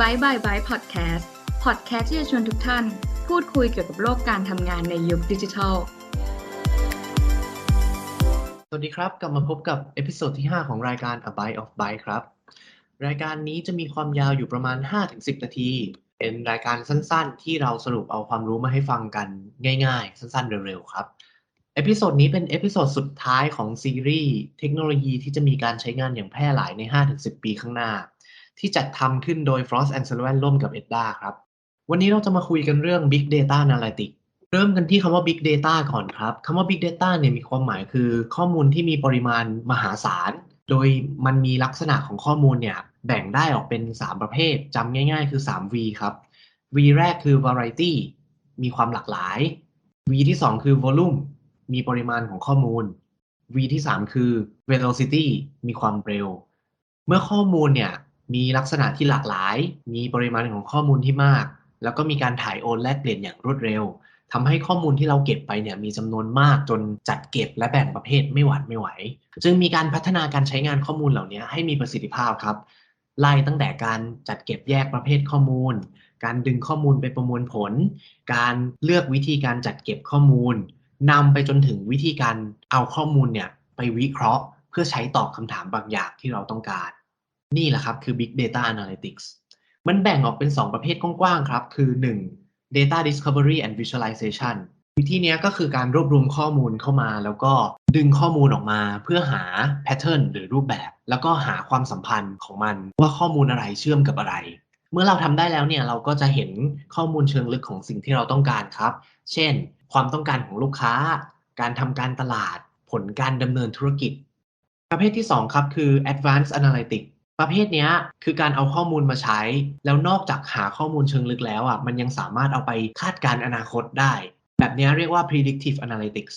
บายบายบายพอดแคสต์พอดแคสต์ที่จะชวนทุกท่าน พูดคุยเกี่ยวกับโลกการทำงานในยุคดิจิทัล สวัสดีครับ กลับมาพบกับเอพิโซดที่ 5 ของรายการ A Byte of Byte ครับ รายการนี้จะมีความยาวอยู่ประมาณ 5-10 นาที เป็นรายการสั้นๆ ที่เราสรุปเอาความรู้มาให้ฟังกันง่ายๆ สั้นๆ เร็วๆ ครับเอพิโซดนี้เป็นเอพิโซดสุดท้ายของซีรีส์เทคโนโลยีที่จะมีการใช้งานอย่างแพร่หลายใน 5-10 ปีข้างหน้า ที่จัดทำขึ้นโดย Frost and Sullivan ร่วมกับ EDDA ครับ วันนี้เราจะมาคุยกันเรื่อง Big Data Analytics เริ่มกันที่คำว่า Big Data ก่อนครับคำว่า Big Data เนี่ยมีความหมายคือข้อมูลที่มีปริมาณมหาศาล โดยมันมีลักษณะของข้อมูลเนี่ยแบ่งได้ออกเป็น 3 ประเภทจำง่ายๆ คือ 3V ครับ V แรกคือ Variety มีความหลากหลาย V ที่ 2 คือ Volume มีปริมาณของข้อมูล V ที่ 3 คือ Velocity มีความเร็ว เมื่อข้อมูลเนี่ย มีลักษณะที่หลากหลาย มีปริมาณของข้อมูลที่มาก แล้วก็มีการถ่ายโอนแลกเปลี่ยนอย่างรวดเร็วทำให้ข้อมูลที่เราเก็บไปเนี่ยมีจำนวนมากจนจัดเก็บและแบ่งประเภทไม่หวัดไม่ไหว จึงมีการพัฒนาการใช้งานข้อมูลเหล่านี้ให้มีประสิทธิภาพครับ ไล่ตั้งแต่การจัดเก็บแยกประเภทข้อมูล การดึงข้อมูลไปประมวลผล การเลือกวิธีการจัดเก็บข้อมูลนำไปจนถึงวิธีการเอาข้อมูลเนี่ยไปวิเคราะห์ เพื่อใช้ตอบคำถามบางอย่างที่เราต้องการ นี่แหละครับคือ Big Data Analytics มันแบ่งออกเป็น 2 ประเภทกว้างๆครับ คือ 1. Data Discovery and Visualization วิธีนี้ก็คือการรวบรวมข้อมูลเข้ามา แล้วก็ดึงข้อมูลออกมาเพื่อหาแพทเทิร์นหรือรูปแบบ แล้วก็หาความสัมพันธ์ของมัน ว่าข้อมูลอะไรเชื่อมกับอะไร เมื่อเราทำได้แล้วเนี่ยเราก็จะเห็นข้อมูลเชิงลึกของสิ่งที่เราต้องการครับ เช่น ความต้องการของลูกค้า การทำการตลาด ผลการดำเนินธุรกิจ ประเภทที่ 2 ครับคือ Advanced Analytics ประเภทนี้คือการเอาข้อมูลมาใช้ แล้วนอกจากหาข้อมูลเชิงลึกแล้วอะมันยังสามารถเอาไปคาดการณ์อนาคตได้ แบบนี้เรียกว่า predictive analytics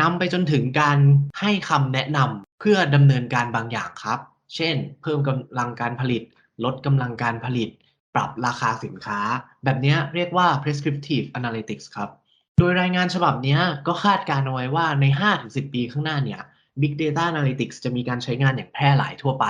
นำไปจนถึงการให้คำแนะนำเพื่อดำเนินการบางอย่างครับ เช่น เพิ่มกำลังการผลิต ลดกำลังการผลิต ปรับราคาสินค้า แบบนี้เรียกว่า prescriptive analytics ครับ โดยรายงานฉบับนี้ก็คาดการเอาไว้ว่าใน 5-10 ปีข้างหน้าเนี่ย Big Data Analytics จะมีการใช้งานอย่างแพร่หลายทั่วไป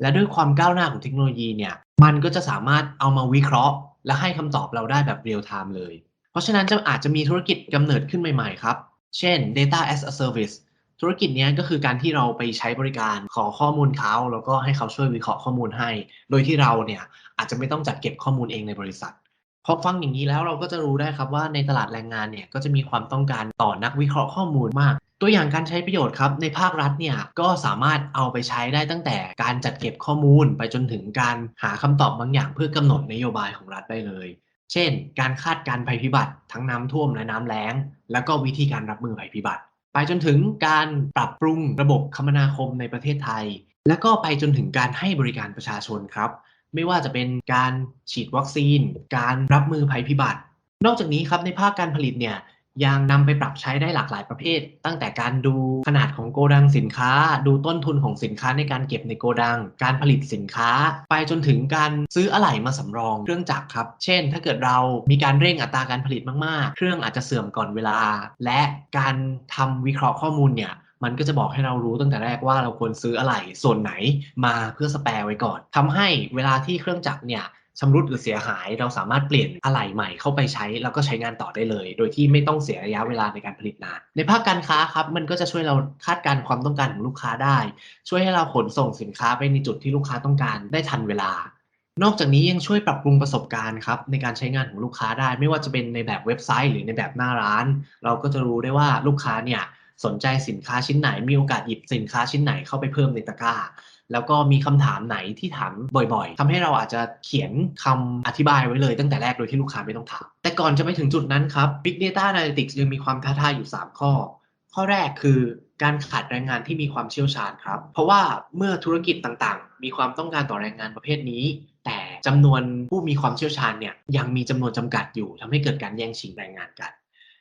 และด้วยความก้าวหน้าของเทคโนโลยีเนี่ยมันก็จะสามารถเอามาวิเคราะห์ และให้คำตอบเราได้แบบเรียลไทม์เลย เพราะฉะนั้นจะอาจจะมีธุรกิจกำเนิดขึ้นใหม่ ๆ ครับ เช่น Data as a Service ธุรกิจนี้ก็คือการที่เราไปใช้บริการขอข้อมูลเขาแล้วก็ให้เขาช่วยวิเคราะห์ข้อมูลให้ โดยที่เราเนี่ยอาจจะไม่ต้องจัดเก็บข้อมูลเองในบริษัทพอฟังอย่างนี้แล้วเราก็จะรู้ได้ครับว่าในตลาดแรงงานเนี่ยก็จะมีความต้องการต่อนักวิเคราะห์ข้อมูลมาก ตัวอย่างการใช้ประโยชน์ครับในภาครัฐเนี่ยก็สามารถเอาไปใช้ได้ตั้งแต่การจัดเก็บข้อมูล ไปจนถึงการหาคำตอบบางอย่าง เพื่อกำหนดนโยบายของรัฐได้เลย เช่น การคาดการภัยพิบัติ ทั้งน้ำท่วมและน้ำแล้ง แล้วก็วิธีการรับมือภัยพิบัติ ไปจนถึงการปรับปรุงระบบคมนาคมในประเทศไทย และก็ไปจนถึงการให้บริการประชาชนครับ ไม่ว่าจะเป็นการฉีดวัคซีน การรับมือภัยพิบัติ นอกจากนี้ครับในภาคการผลิตเนี่ย ยังนำไปปรับใช้ได้หลากหลายประเภท ตั้งแต่การดูขนาดของโกดังสินค้า ดูต้นทุนของสินค้าในการเก็บในโกดัง การผลิตสินค้า ไปจนถึงการซื้ออะไหล่มาสำรองเครื่องจักรครับ เช่น ถ้าเกิดเรามีการเร่งอัตราการผลิตมากๆ เครื่องอาจจะเสื่อมก่อนเวลา และการทำวิเคราะห์ข้อมูลเนี่ยมันก็จะบอกให้เรารู้ตั้งแต่แรกว่าเราควรซื้ออะไหล่ส่วนไหนมาเพื่อสแปร์ไว้ก่อนทำให้เวลาที่เครื่องจักรเนี่ย ชำรุดหรือเสียหาย เราสามารถเปลี่ยนอะไหล่ใหม่เข้าไปใช้ แล้วก็ใช้งานต่อได้เลย โดยที่ไม่ต้องเสียระยะเวลาในการผลิตนาน ในภาคการค้าครับมันก็จะช่วยเราคาดการณ์ความต้องการของลูกค้าได้ ช่วยให้เราขนส่งสินค้าไปในจุดที่ลูกค้าต้องการได้ทันเวลานอกจากนี้ยังช่วยปรับปรุงประสบการณ์ครับในการใช้งานของลูกค้าได้ ไม่ว่าจะเป็นในแบบเว็บไซต์ หรือในแบบหน้าร้าน เราก็จะรู้ได้ว่าลูกค้าเนี่ยสนใจสินค้าชิ้นไหนมีโอกาสหยิบสินค้าชิ้นไหนเข้าไปเพิ่มในตะกร้า แล้วก็มีคำถามไหนที่ถามบ่อยๆทำให้เราอาจจะเขียนคำอธิบายไว้เลยตั้งแต่แรกโดยที่ลูกค้าไม่ต้องถาม แต่ก่อนจะไปถึงจุดนั้นครับ Big Data Analytics ยังมีความท้าทายอยู่ 3 ข้อ ข้อแรกคือการขาดแรงงานที่มีความเชี่ยวชาญครับ เพราะว่าเมื่อธุรกิจต่างๆ มีความต้องการต่อแรงงานประเภทนี้ แต่จำนวนผู้มีความเชี่ยวชาญเนี่ยยังมีจำนวนจำกัดอยู่ทำให้เกิดการแย่งชิงแรงงานกัน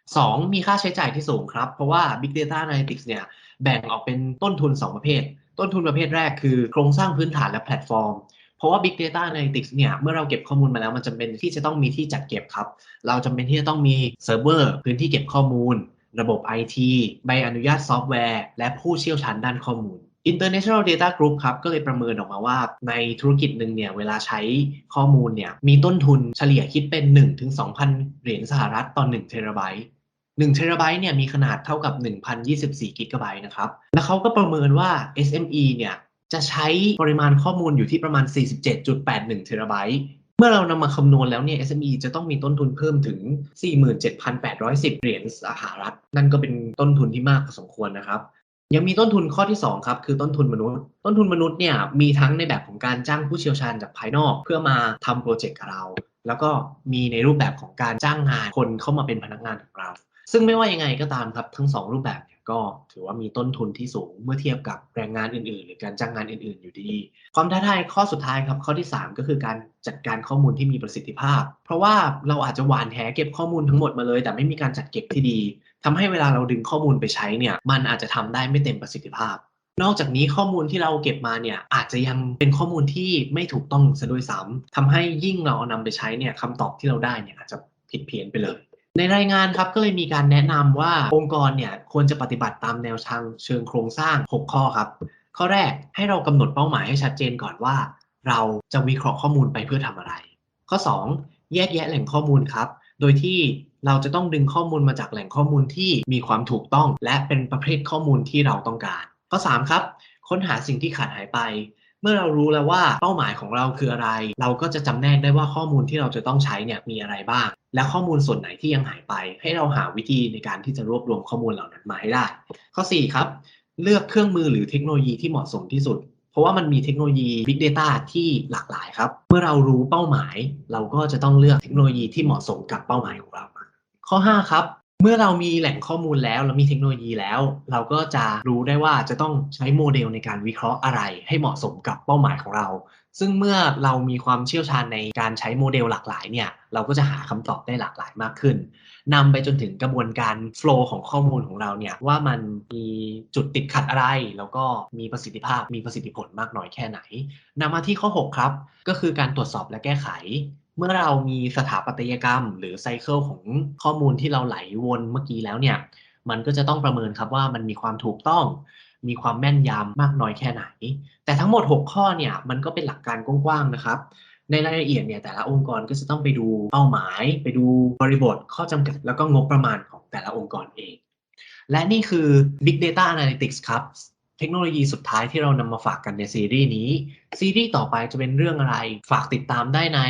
2. มีค่าใช้จ่ายที่สูงครับ เพราะว่า Big Data Analytics เนี่ยแบ่งออกเป็นต้นทุน 2 ประเภท ต้นทุนประเภทแรกคือโครงสร้างพื้นฐานและแพลตฟอร์ม เพราะว่า Big Data Analytics เนี่ยเมื่อเราเก็บข้อมูลมาแล้วมันจำเป็นที่จะต้องมีที่จัดเก็บครับ เราจำเป็นที่จะต้องมีเซิร์ฟเวอร์พื้นที่เก็บข้อมูล ระบบ IT ใบอนุญาตซอฟต์แวร์ และผู้เชี่ยวชาญด้านข้อมูล International Data Group ครับ ก็เลยประเมินออกมาว่าในธุรกิจหนึ่งเนี่ย เวลาใช้ข้อมูลเนี่ย มีต้นทุนเฉลี่ยคิดเป็น 1-2,000 เหรียญสหรัฐต่อ 1 เทราไบต์ 1เทราไบต์เนี่ยมีขนาดเท่ากับ 1,024 กิกะไบต์นะครับ แล้วเขาก็ประเมินว่า SME เนี่ยจะใช้ปริมาณข้อมูลอยู่ที่ประมาณ 47.81 เทราไบต์เมื่อเรานำมาคำนวณแล้วเนี่ย SME จะต้องมีต้นทุนเพิ่มถึง 47,810 เหรียญสหรัฐ นั่นก็เป็นต้นทุนที่มากพอสมควรนะครับ ยังมีต้นทุนข้อที่ 2 ครับ คือต้นทุนมนุษย์ ต้นทุนมนุษย์เนี่ยมีทั้งในแบบของการจ้างผู้เชี่ยวชาญจากภายนอก เพื่อมาทำโปรเจกต์กับเรา แล้วก็มีในรูปแบบของการจ้างงานคนเข้ามาเป็นพนักงานของเรา ซึ่งไม่ว่ายังไงก็ตามครับทั้ง 2 รูปแบบเนี่ยก็ถือว่ามีต้นทุนที่สูงเมื่อเทียบกับแรงงานอื่นๆ หรือการจ้างงานอื่น ๆ อยู่ดี ความท้าทายข้อสุดท้ายครับข้อที่ 3 ก็คือการจัดการข้อมูลที่มีประสิทธิภาพ เพราะว่าเราอาจจะหวานแหเก็บข้อมูลทั้งหมดมาเลย แต่ไม่มีการจัดเก็บที่ดีทำให้เวลาเราดึงข้อมูลไปใช้เนี่ยมันอาจจะทำได้ไม่เต็มประสิทธิภาพ นอกจากนี้ข้อมูลที่เราเก็บมาเนี่ยอาจจะยังเป็นข้อมูลที่ไม่ถูกต้องซะด้วยซ้ำทำให้ยิ่งเราเอานำไปใช้เนี่ยคำตอบที่เราได้เนี่ยอาจจะผิดเพี้ยนไปเลย ในรายงานครับก็เลยมีการแนะนำว่าองค์กรเนี่ยควรจะปฏิบัติตามแนวทางเชิงโครงสร้าง 6 ข้อครับ ข้อแรกให้เรากำหนดเป้าหมายให้ชัดเจนก่อนว่า เราจะวิเคราะห์ข้อมูลไปเพื่อทำอะไร ข้อ 2 แยกแยะแหล่งข้อมูลครับ โดยที่เราจะต้องดึงข้อมูลมาจากแหล่งข้อมูลที่มีความถูกต้อง และเป็นประเภทข้อมูลที่เราต้องการ ข้อ 3 ครับ ค้นหาสิ่งที่ขาดหายไป เมื่อเรารู้แล้วว่าเป้าหมายของเราคืออะไร เราก็จะจำแนกได้ว่าข้อมูลที่เราจะต้องใช้เนี่ยมีอะไรบ้าง และข้อมูลส่วนไหนที่ยังหายไป ให้เราหาวิธีในการที่จะรวบรวมข้อมูลเหล่านั้นมาให้ได้ ข้อ 4 ครับ เลือกเครื่องมือหรือเทคโนโลยีที่เหมาะสมที่สุดเพราะว่ามันมีเทคโนโลยี Big Data ที่หลากหลายครับ เมื่อเรารู้เป้าหมาย เราก็จะต้องเลือกเทคโนโลยีที่เหมาะสมกับเป้าหมายของเรา ข้อ 5 ครับ เมื่อเรามีแหล่งข้อมูลแล้ว เรามีเทคโนโลยีแล้ว เราก็จะรู้ได้ว่าจะต้องใช้โมเดลในการวิเคราะห์อะไร ให้เหมาะสมกับเป้าหมายของเรา ซึ่งเมื่อเรามีความเชี่ยวชาญในการใช้โมเดลหลากหลายเนี่ยเราก็จะหาคำตอบได้หลากหลายมากขึ้นนำไปจนถึงกระบวนการ flow ของข้อมูลของเราเนี่ยว่ามันมีจุดติดขัดอะไร แล้วก็มีประสิทธิภาพมีประสิทธิผลมากน้อยแค่ไหนนำมาที่ข้อ 6 ครับ ก็คือการตรวจสอบและแก้ไข เมื่อเรามีสถาปัตยกรรม หรือไซเคิลของข้อมูลที่เราไหลวนเมื่อกี้แล้วเนี่ย มันก็จะต้องประเมินครับว่ามันมีความถูกต้อง มีความแม่นยำมากน้อยแค่ไหน แต่ทั้งหมด 6 ข้อเนี่ยมันก็เป็นหลักการกว้างๆนะครับ ในรายละเอียดเนี่ยแต่ละองค์กรก็จะต้องไปดูเป้าหมาย ไปดูบริบท ข้อจำกัด แล้วก็งบประมาณของแต่ละองค์กรเอง และนี่คือ Big Data Analytics ครับเทคโนโลยีสุดท้ายที่เรานำมาฝากกันในซีรีส์นี้ ซีรีส์ต่อไปจะเป็นเรื่องอะไร ฝากติดตามได้ใน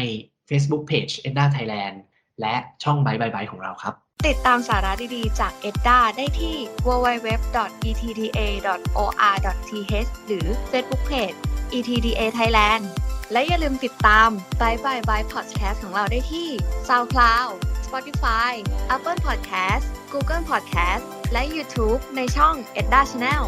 Facebook Page Edda Thailand และช่อง Bye Bye Bye ของเราครับ ติดตามสาระดีๆ จาก EDDA ได้ที่ www.ettda.or.th หรือ Facebook Page ETDA Thailand และอย่าลืมติดตาม Bye Bye Bye Podcast ของเราได้ที่ SoundCloud Spotify Apple Podcast Google Podcast และ YouTube ในช่อง EDDA Channel